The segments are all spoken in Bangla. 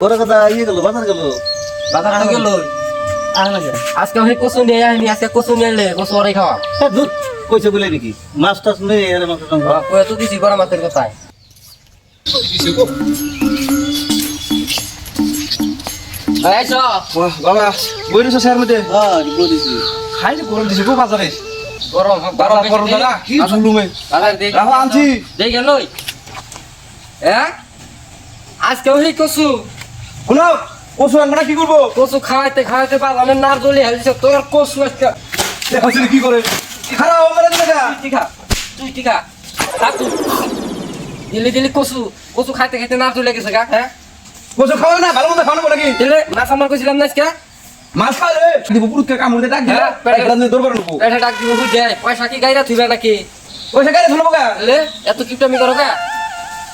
ওরা কথা ইয়ে গেল বাজার গেল। বাজার তো গেল। আজকে আমি কচু নিয়ে আইনি আজকে কচু নিয়ে এলে কচু ওরাই খাওয়া। হ্যাঁ দুধ কইছে বলে নাকি? মাছ টাছ নেই এর মাছ কয়ে তো দিছি বড় মাছের কথায় এই বাবা বই রয়েছে স্যার মধ্যে হ্যাঁ খাই যে গরম দিছে গো বাজারে। গরম বাবা গরম গরম দাদা কি জুলুমে। দেখ রাখো আনছি। দেখ লই? হ্যাঁ? আজকে ওই কচু। শুনো কচু আনবা কি করব? কচু খাওয়াইতে খাওয়াইতে বাজারে নার জলি হেলছে তোর কচু আজকে দেখাচ্ছি কি করে? খারাপ হবে না দেখা তুই টিকা তুই টিকা খা? তুই। দিলি দিলি কচু। কচু খাইতে খাইতে নার চলে গেছে গা হ্যাঁ? কচু খাওয়া না ভালো মতো খাওয়ানো নাকি? দিলে মাছ আমার কইছিলাম না আজকে? মাছ খাওয়ালে দিব পুরুতকে কামড় দিয়ে ডাক দিলা। হ্যাঁ, পেটে- একটা দরবার নেব পেটে ডাক দিব বুঝে পয়সা কি গাইরা থুইবা নাকি? পয়সা গাড়ি ধরবো গা। এত কিপটামি করো গা।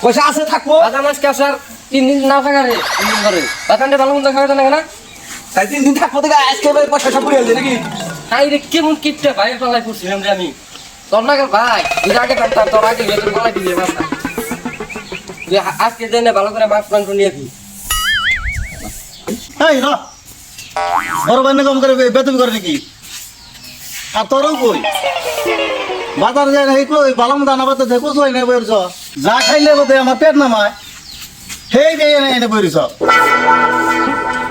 পয়সা আছে থাকব। বাজার মাছ কে আসার তিন দিন না থাকা রে তিন দিন ধরে। বাজারে ভালো মন্দ খাওয়া না না? তাই তিন দিন থাকব দেখা আজকে এবার পয়সা সব পুড়ে নাকি? তাই রে কেমন কিপটা ভাই পালাই পড়ছিলাম রে আমি। তোর না ভাই তুই আগে থাকতাম তোর আগে গিয়ে তোর তুই আজকে জেনে ভালো করে মাছ মাংস নিয়ে কি এই র। বড় ভাই না কম করে বে- বেতবি করে নাকি? আর তোরও কই? বাজার যায় না এই কই ভালো মতো আনা বাতে দেখো তো এনে বইরছ যা খাইলে বোধ আমার পেট নামায়। সেই যে এনে এনে বইরছ।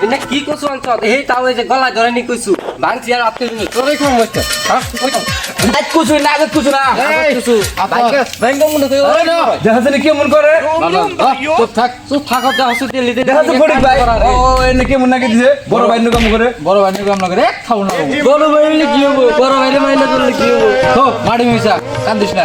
এটা কি করছ আনছ এই তাও এই যে গলায় ধরে নি কইছু ভাঙছি আর আপনি তোরই কম হচ্ছে হ্যাঁ আজ কচু না আজ কচু না এই কিছু। ভাইকে ভাইকে মনে কই ওই না দেখা জানি কেমন করে চুপ থাক। চুপ থাক যা হসু দিয়ে লিদে দেখা তো ফটিক ভাই ও এনে কেমন নাকি দিছে? বড় ভাই কাম করে বড় ভাই নিয়ে আমরা করে খাও না। বড় ভাই কি হব? বড় ভাইরে মাইনা করলে কি হব? তো মাটি মিশা কান্দিস না।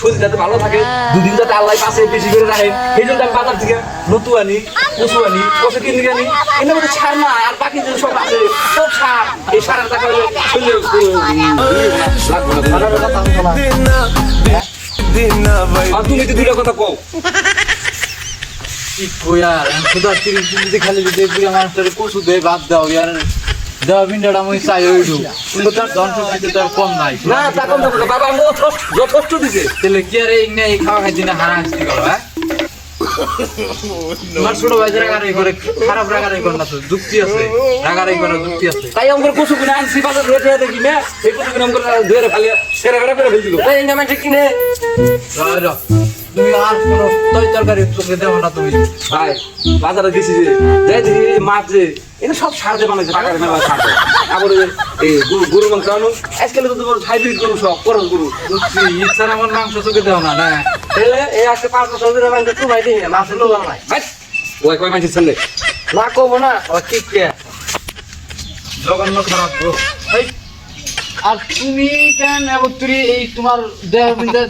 শরীর যাতে ভালো থাকে দুদিন যাতে আল্লাহ পাশে বেশি করে রাখেন এই জন্য আমি বাজার থেকে নতু আনি কচু আনি কচু কিনে আনি এর মধ্যে সার না আর বাকি যে সব আছে সব সার এই সারের টাকা হলে শরীরে। আর তুমি তো দুইটা কথা কও। কি কইয়ার খুদা তিরিশ দিন খালি যদি পুরা মানুষটার কচু দে বাদ দাও ইয়ার। দেওয়া বিন্ডাটা আমি চাই ওইটু কিন্তু তার ধন সম্পত্তি তার কম নাই। না তা কম না, বাবা আমি যথেষ্ট দিছে। তাহলে কি আর এই না খাওয়া খাই দিনে হারা হাসি করো হ্যাঁ? তোমার ছোট ভাই রাগারাগি করে খারাপ রাগারাগি করে না তো যুক্তি আছে রাগারাগি করে যুক্তি আছে। তাই আমার কচু কিনে আনছি বাজার রেটে দেখি না এই কচু কিনে আমার ধরে খালি সেরা করে ফেলছিল। এই না মানে কিনে। র। তুমি আর কোনো তরি তরকারি চোখে দেবো না তুমি। ভাই বাজারে গেছি যে যাই দেখি এই মাছ যে এটা সব সার দিয়ে বানাইছে টাকার মেলা সার যে এই গরু গরু মাংস আনো। আজকাল তো তোমার হাইব্রিড গরু সব করস গরু। ইচ্ছার আমার মাংস চোখে দেও না না। তাহলে এই আজকে পাঁচ বছর ধরে তুই ভাই দিই না মাছ লো নাই ওই কয় মাছ ছেলে? না কব না ও কি কে? জঘন্য খারাপ। আর তুমি কেন এবতুরি এই তোমার দেহ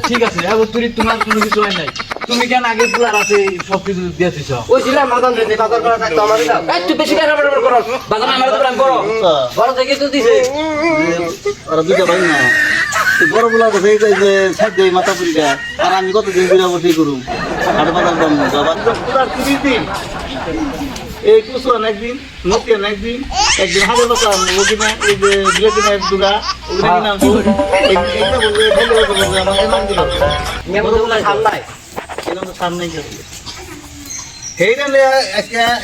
ঠিক আছে এবতুরি তোমার কোনো কিছু হয় নাই। তুমি কেন আগে পুলার আছে সব কিছু দিয়েছিস ওই ছিল মাদান রে বাজার করা থাকতো আমার দাও এই তুই বেশি টাকা বেড়া করো বাজারে আমার তো করো বড়। থেকে তো দিছে। আর দুটো ভাই না। বড় তো যে দেই মাথা পুরিটা আর আমি কত দিন বিনা বসে করুম? আর বাজার দাম বাবা পুরা তিরিশ দিন। এই কুসু একদিন নতি একদিন একদিন হাজার বাচ্চা ওদিনে এই যে বিলেতি না দুগা আমাকে নাম সামনে গেছে এই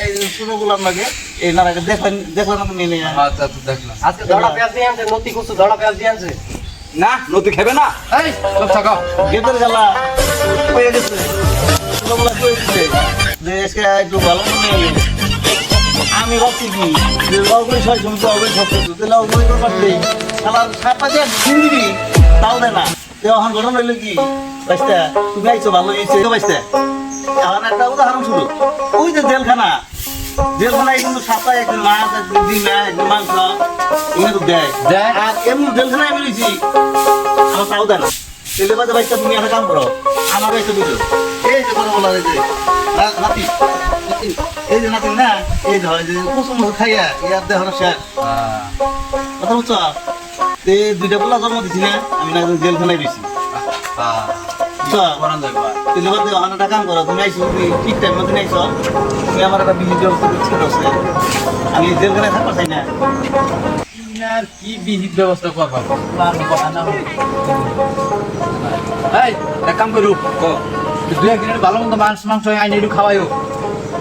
এই শুনো গুলাম লাগে এই না দেখলেন দেখলেন আপনি নিয়ে নিয়ে আচ্ছা আচ্ছা দেখলাম। আজকে দড়া পেঁয়াজ দিয়ে আনছে নতি কুসু দড়া পেঁয়াজ দিয়ে আনছে। না নতুন খাবে না। এই সব থাকো। গেটের গেলা গেছে। ছোটবেলা যে আজকে একটু ভালো মনে আমি ভাবছি কি যে অবৈ ছয় শুনতে অবৈ সব কিছু। খেলার সাতটা যে দিন দিবি তাও দেয় না। তো এখন ঘটনা হইল কি বাইসটা তুমি আইছো ভালো হয়েছে বাইসটা এখন একটা উদাহরণ শুরু ওই যে জেলখানা জেলখানায় কিন্তু সপ্তাহে একদিন মাছ একদিন ডিম একদিন মাংস এগুলো দেয়। দেয়। আর এমন জেলখানায় বেরিয়েছি আমার তাও দেয় না। তেলে বাজে বাইকটা তুমি একটা কাম করো আমার বাইকটা বুঝো। এই যে করে বলা হয়েছে নাতি, এই যে নাতি না এই ধর এই যে কুসুম খাইয়া ইয়ার দেহ শেষ। কথা বুঝছ? তে দুইটা বলা জন্ম দিছি না আমি না জেলখানায় আমার একটা কাম করো তুমি আইসো তুমি ঠিক টাইম মতো আইসো তুমি আমার একটা বিহিত ব্যবস্থা করতে আছে। আমি জেলখানায় থাকতে চাই না। আর কি বিহিত ব্যবস্থা করবা? প্লান কথা না এই এক কাম করু দুই একদিনের ভালো মন্দ মাংস মাংস আইনে একটু খাওয়াইও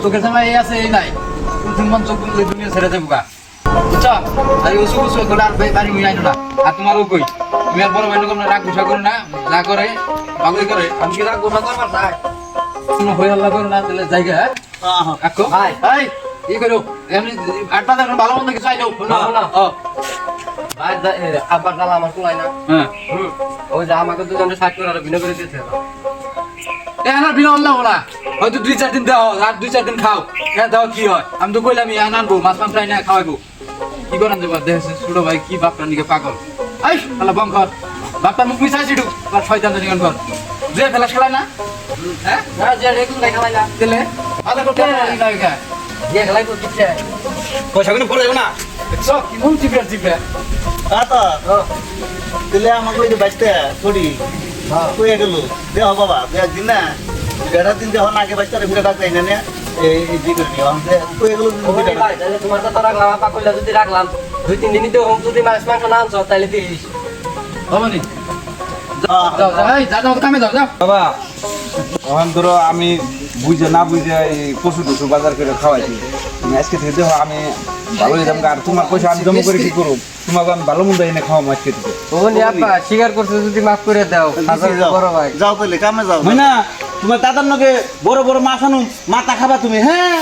চোখের সামনে এই আছে এই নাই। তুমি মন চোখ খুললে দুনিয়া ছেড়ে দেবো গা। বুঝছ? আর উসু উসু করে আর বাড়ি আইনো না। আর তোমারও কই? তুমি আর বড় ভাই লোক রাগ গুছা করো না যা করে বাগুই করে। আমি কি রাগ গুছা করবার চাই? তুমি হই আল্লাহ করো না তাহলে জায়গা হ্যাঁ হ্যাঁ? হ্যাঁ আকো ভাই। এই ই করো? এমনি আটটা দেখো ভালো মন্দ কিছু আইনো না, না। ও। ডালা আমার কুলাই না। হ্যাঁ। ওই যে আমাকে দুজনে করে আর ভিন্ন করে দিয়েছে। এ আনার বিনা অল্লাহ ওলা হয়তো দুই চার দিন দাও আর দুই চার দিন খাও। হ্যাঁ দাও কি হয়? আমি তো কইলাম এই আনব মাছ মাংস আইনা খাওয়াইবো। কি করেন যাব দেখেছে ছোট ভাই কি বাপটার নিকে পাগল। আই আল্লাহ বংকর বাপটার মুখ মিশাই ছিটু আর শয়তান জানি কর যে ফেলাস খেলায় না? হ্যাঁ? না যে রেগুন নাই খালাই না দিলে আদা করতে লাগে যে খেলাই তো কিচ্ছে পয়সা কিন্তু পড়ে যাবে না? দেখছ কি মন চিপে চিপে। তা তাহলে আমাকে ওই যে বাঁচতে ছড়ি কইয়া গেল দেহ বাবা দু একদিন না। দেড় দিন দেহ না আগে বাঁচতে ফিরে ডাক্তার এনে নে এই এই জি করে নিও কইয়া গেল ওই ভাই তাহলে তোমার কথা রাখলাম আপা কইলা যদি রাখলাম দুই তিন দিনই তো হোম যদি মাছ মাংস না আনছো তাহলে দিস। হবনি যাও যাও এই যা যাও কামে যাও। যাও বাবা ওখান ধরো আমি বুঝে না বুঝে এই পশু টসু বাজার করে খাওয়াইছি। তুমি আজকে থেকে দেখো আমি ভালো হয়ে যাব। আর তোমার পয়সা আমি জমা করে কি করব? তোমাকে আমি ভালো মন্দ এনে খাওয়াবো আজকে থেকে। স্বীকার করছে যদি মাফ করে দাও হাজার যাও। বড় ভাই। যাও তাহলে কামে যাও। হয় না তোমার দাদার নগে বড় বড় মাছ আনুন মাথা খাবা তুমি হ্যাঁ?